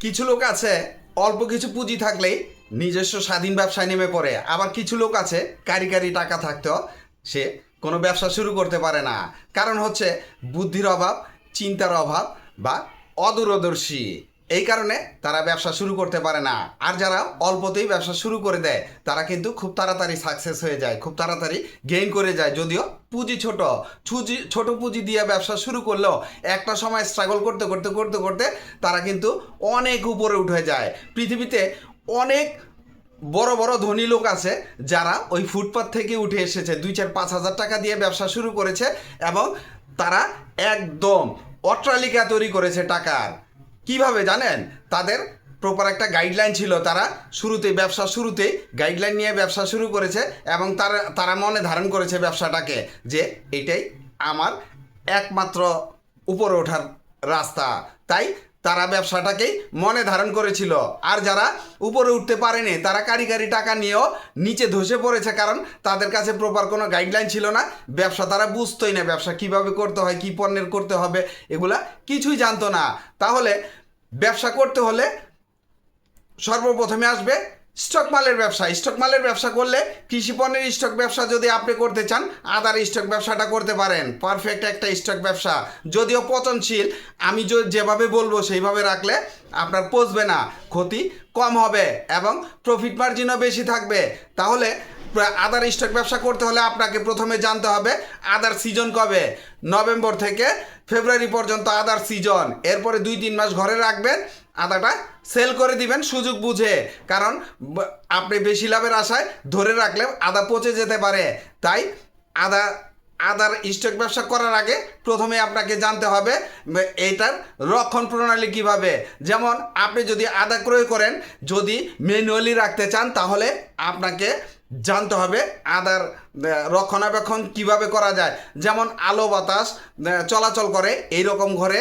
কিছু লোক আছে, অল্প কিছু পুঁজি থাকলেই নিজস্ব স্বাধীন ব্যবসায় নেমে পড়ে। আবার কিছু লোক আছে, কারি কারি টাকা থাকতেও সে কোনো ব্যবসা শুরু করতে পারে না। কারণ হচ্ছে, বুদ্ধির অভাব, চিন্তার অভাব বা অদূরদর্শী। এই কারণে তারা ব্যবসা শুরু করতে পারে না। আর যারা অল্পতেই ব্যবসা শুরু করে দেয়, তারা কিন্তু খুব তাড়াতাড়ি সাকসেস হয়ে যায়, খুব তাড়াতাড়ি গেইন করে যায়। যদিও পুঁজি ছোট, ছুজি, ছোট পুঁজি দিয়ে ব্যবসা শুরু করলেও একটা সময় স্ট্রাগল করতে করতে করতে করতে তারা কিন্তু অনেক উপরে উঠে যায়। পৃথিবীতে অনেক বড় বড় ধনী লোক আছে যারা ওই ফুটপাথ থেকে উঠে এসেছে। দুই চার, পাঁচ হাজার টাকা দিয়ে ব্যবসা শুরু করেছে এবং তারা একদম অট্টালিকা তৈরি করেছে টাকার। কীভাবে জানেন? তাদের প্রপার একটা গাইডলাইন ছিল তারা শুরুতে ব্যবসা শুরুতে গাইডলাইন নিয়ে ব্যবসা শুরু করেছে এবং তারা তারা মনে ধারণ করেছে ব্যবসাটাকে যে এটাই আমার একমাত্র উপরে ওঠার রাস্তা। তাই তারা ব্যবসাটাকেই মনে ধারণ করেছিল। আর যারা উপরে উঠতে পারেনি, তারা কারিগারি টাকা নিয়েও নিচে ধসে পড়েছে কারণ তাদের কাছে প্রপার কোনো গাইডলাইন ছিল না। ব্যবসা তারা বুঝতোই না, ব্যবসা কীভাবে করতে হয়, কী পণ্যের করতে হবে, এগুলা কিছুই জানতো না। তাহলে ব্যবসা করতে হলে সর্বপ্রথমে আসবে স্টক মালের ব্যবসা, স্টক মালের ব্যবসা করলে কৃষি পণ্যের স্টক ব্যবসা যদি আপনি করতে চান আদার স্টক ব্যবসাটা করতে পারেন। পারফেক্ট একটা স্টক ব্যবসা। যদিও পচনশীল, আমি যেভাবে বলব সেইভাবে রাখলে আপনার পচবে না, ক্ষতি কম হবে এবং প্রফিট মার্জিনও বেশি থাকবে। তাহলে আদার স্টক ব্যবসা করতে হলে আপনাকে প্রথমে জানতে হবে আদার সিজন কবে? নভেম্বর থেকে ফেব্রুয়ারি পর্যন্ত আদার সিজন এরপরে দুই তিন মাস ঘরে রাখবেন আদাটা সেল করে দিবেন সুযোগ বুঝে। কারণ আপনি বেশি লাভের আশায় ধরে রাখলে আদা পচে যেতে পারে। তাই আদা আদার স্টক ব্যবসা করার আগে প্রথমে আপনাকে জানতে হবে এইটার রক্ষণ প্রণালী কীভাবে। যেমন, আপনি যদি আদা ক্রয় করেন, যদি ম্যানুয়ালি রাখতে চান, তাহলে আপনাকে জানতে হবে আদার রক্ষণাবেক্ষণ কীভাবে করা যায়। যেমন আলো বাতাস চলাচল করে এই রকম ঘরে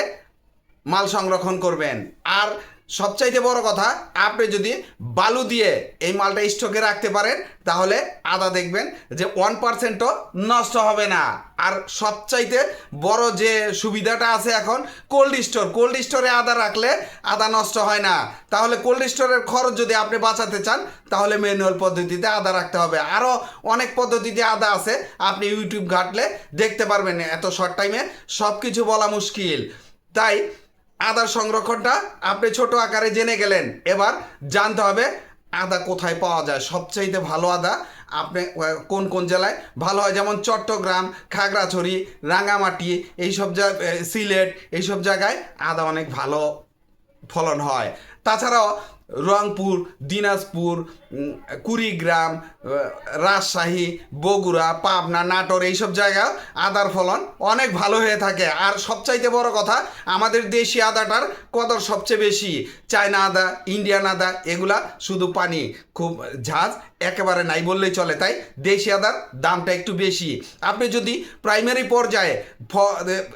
মাল সংরক্ষণ করবেন। আর সবচাইতে বড় কথা, আপনি যদি বালু দিয়ে এই মালটা স্টকে রাখতে পারেন, তাহলে আদা দেখবেন যে ওয়ান পার্সেন্টও নষ্ট হবে না। আর সবচাইতে বড় যে সুবিধাটা আছে এখন কোল্ড স্টোর কোল্ড স্টোরে আদা রাখলে আদা নষ্ট হয় না। তাহলে কোল্ড স্টোরের খরচ যদি আপনি বাঁচাতে চান, তাহলে ম্যানুয়াল পদ্ধতিতে আদা রাখতে হবে। আরও অনেক পদ্ধতিতে আদা আছে, আপনি ইউটিউব ঘাটলে দেখতে পারবেন, এত শর্ট টাইমে সব কিছু বলা মুশকিল। তাই আদার সংরক্ষণটা আপনি ছোট আকারে জেনে গেলেন। এবার জানতে হবে আদা কোথায় পাওয়া যায়। সবচাইতে ভালো আদা আপনি কোন কোন জেলায়? ভালো হয় যেমন চট্টগ্রাম, খাগড়াছড়ি রাঙামাটি এইসব জায় সিলেট, এইসব জায়গায় আদা অনেক ভালো ফলন হয়। তাছাড়াও রংপুর, দিনাজপুর কুড়িগ্রাম রাজশাহী, বগুড়া, পাবনা, নাটোর, এইসব জায়গা আদার ফলন অনেক ভালো হয়ে থাকে। আর সবচাইতে বড় কথা, আমাদের দেশি আদাটার কদর সবচেয়ে বেশি। চায়না আদা, ইন্ডিয়ান আদা, এগুলা শুধু পানি, খুব ঝাঁজ একেবারে নাই বললেই চলে, তাই? দেশি আদার দামটা একটু বেশি। আপনি যদি প্রাইমারি পর্যায়ে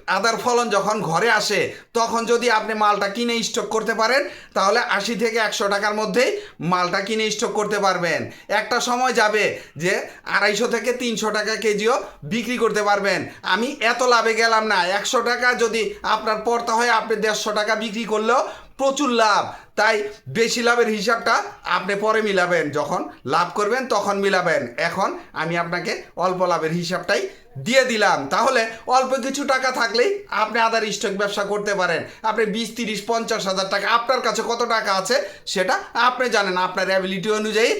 আদার ফলন যখন ঘরে আসে, তখন যদি আপনি মালটা কিনে স্টক করতে পারেন, তাহলে আশি থেকে একশো টাকার মধ্যেই মালটা কিনে স্টক করতে পারবেন। একটা সময় যাবে যে আড়াইশো থেকে তিনশো টাকা কেজিও বিক্রি করতে পারবেন। আমি এত লাভে গেলাম না। একশো টাকা যদি আপনার পড়তে হয়, আপনি দেড়শো টাকা বিক্রি করলেও প্রচুর লাভ। তাই বেশি লাভের হিসাবটা আপনি পরে মিলাবেন। যখন লাভ করবেন, তখন মিলাবেন। এখন আমি আপনাকে অল্প লাভের হিসাবটাই দিয়ে দিলাম। তাহলে অল্প কিছু টাকা থাকলেই আপনি আদার স্টক ব্যবসা করতে পারেন। আপনি বিশ তিরিশ পঞ্চাশ হাজার টাকা আপনার কাছে কত টাকা আছে সেটা আপনি জানেন। আপনার অ্যাবিলিটি অনুযায়ী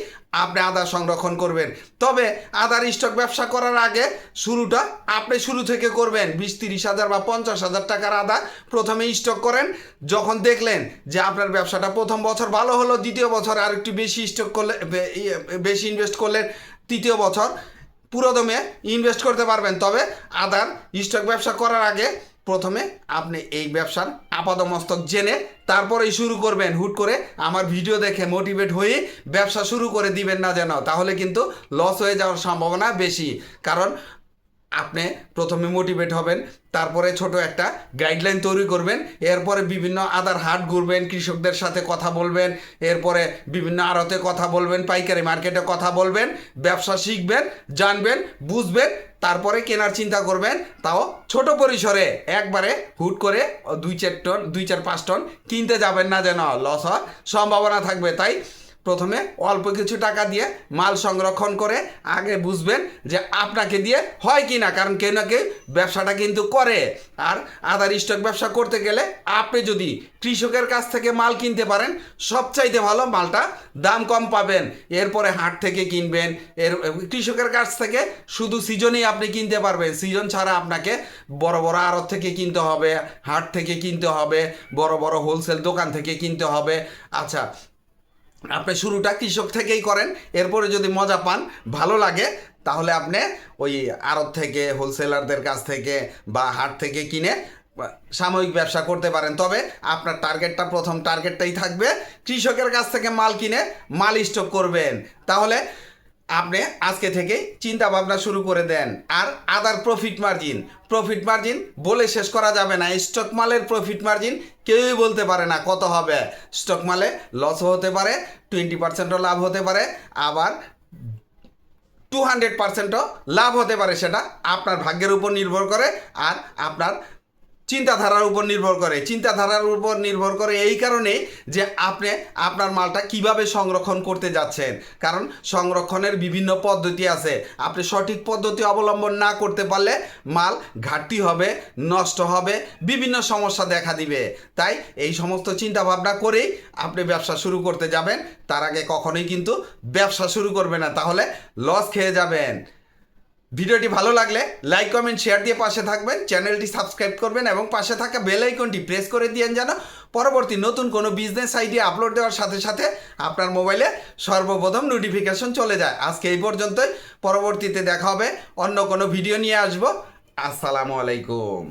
আপনি আদা সংরক্ষণ করবেন। তবে আদার স্টক ব্যবসা করার আগে শুরুটা আপনি শুরু থেকে করবেন। বিশ তিরিশ হাজার বা পঞ্চাশ হাজার টাকার আদা প্রথমে স্টক করেন। যখন দেখলেন যে আপনার ব্যবসাটা প্রথম বছর ভালো হলো দ্বিতীয় বছর আর একটু বেশি স্টক করলে ইয়ে, বেশি ইনভেস্ট করলেন তৃতীয় বছর পুরোদমে ইনভেস্ট করতে পারবেন। তবে আদার স্টক ব্যবসা করার আগে প্রথমে আপনি এই ব্যবসার আপাদমস্তক জেনে তারপরেই শুরু করবেন। হুট করে আমার ভিডিও দেখে মোটিভেট হয়ে ব্যবসা শুরু করে দিবেন না যেন। তাহলে কিন্তু লস হয়ে যাওয়ার সম্ভাবনা বেশি। কারণ আপনি প্রথমে মোটিভেট হবেন, তারপরে ছোট একটা গাইডলাইন তৈরি করবেন, এরপরে বিভিন্ন আদার হাট ঘুরবেন, কৃষকদের সাথে কথা বলবেন, এরপরে বিভিন্ন আড়তে কথা বলবেন, পাইকারি মার্কেটে কথা বলবেন, ব্যবসা শিখবেন, জানবেন, বুঝবেন, তারপরে কেনার চিন্তা করবেন, তাও ছোট পরিসরে একবারে হুট করে দুই চার টন, দুই চার পাঁচ টন কিনতে যাবেন না যেন, লস হওয়ার সম্ভাবনা থাকবে। তাই প্রথমে অল্প কিছু টাকা দিয়ে মাল সংরক্ষণ করে আগে বুঝবেন যে আপনাকে দিয়ে হয় কি না, কারণ কেউ না কেউ ব্যবসাটা কিন্তু করে। আর আদার স্টক ব্যবসা করতে গেলে আপনি যদি কৃষকের কাছ থেকে মাল কিনতে পারেন, সবচাইতে ভালো মালটা দাম কম পাবেন। এরপরে হাট থেকে কিনবেন, এর কৃষকের কাছ থেকে শুধু সিজনেই আপনি কিনতে পারবেন। সিজন ছাড়া আপনাকে বড় বড় আড়ত থেকে কিনতে হবে, হাট থেকে কিনতে হবে, বড় বড় হোলসেল দোকান থেকে কিনতে হবে। আচ্ছা আপনি শুরুটা কৃষক থেকেই করেন, এরপরে যদি মজা পান, ভালো লাগে, তাহলে আপনি ওই আড়ত থেকে হোলসেলারদের কাছ থেকে বা হাট থেকে কিনে সাময়িক ব্যবসা করতে পারেন। তবে আপনার টার্গেটটা প্রথম টার্গেটটাই থাকবে। কৃষকের কাছ থেকে মাল কিনে মাল স্টক করবেন। তাহলে আপনি আজকে থেকে চিন্তা ভাবনা শুরু করে দেন। আর other profit margin profit margin বলে শেষ করা যাবে না। স্টক মালের প্রফিট মার্জিন কেউই বলতে পারে না কত হবে। স্টক মালে লসও হতে পারে টোয়েন্টি পার্সেন্টও লাভ হতে পারে, আবার টু হান্ড্রেড পার্সেন্টও লাভ হতে পারে, সেটা আপনার ভাগ্যের উপর নির্ভর করে, আর আপনার চিন্তাধারার উপর নির্ভর করে। চিন্তাধারার উপর নির্ভর করে এই কারণে যে আপনি আপনার মালটা কীভাবে সংরক্ষণ করতে যাচ্ছেন। কারণ সংরক্ষণের বিভিন্ন পদ্ধতি আছে। আপনি সঠিক পদ্ধতি অবলম্বন না করতে পারলে মাল ঘাটতি হবে, নষ্ট হবে, বিভিন্ন সমস্যা দেখা দিবে। তাই এই সমস্ত চিন্তা ভাবনা করেই আপনি ব্যবসা শুরু করতে যাবেন। তার আগে কখনোই কিন্তু ব্যবসা শুরু করবে না। তাহলে লস খেয়ে যাবেন। ভিডিওটি ভালো লাগলে লাইক, কমেন্ট, শেয়ার দিয়ে পাশে থাকবেন, চ্যানেলটি সাবস্ক্রাইব করবেন এবং পাশে থাকা বেল আইকনটি প্রেস করে দিয়েন যেন পরবর্তী নতুন কোনো বিজনেস আইডিয়া আপলোড দেওয়ার সাথে সাথে আপনার মোবাইলে সর্বপ্রথম নোটিফিকেশন চলে যায়। আজকে এই পর্যন্তই। পরবর্তীতে দেখা হবে, অন্য কোনো ভিডিও নিয়ে আসব। আসসালামু আলাইকুম।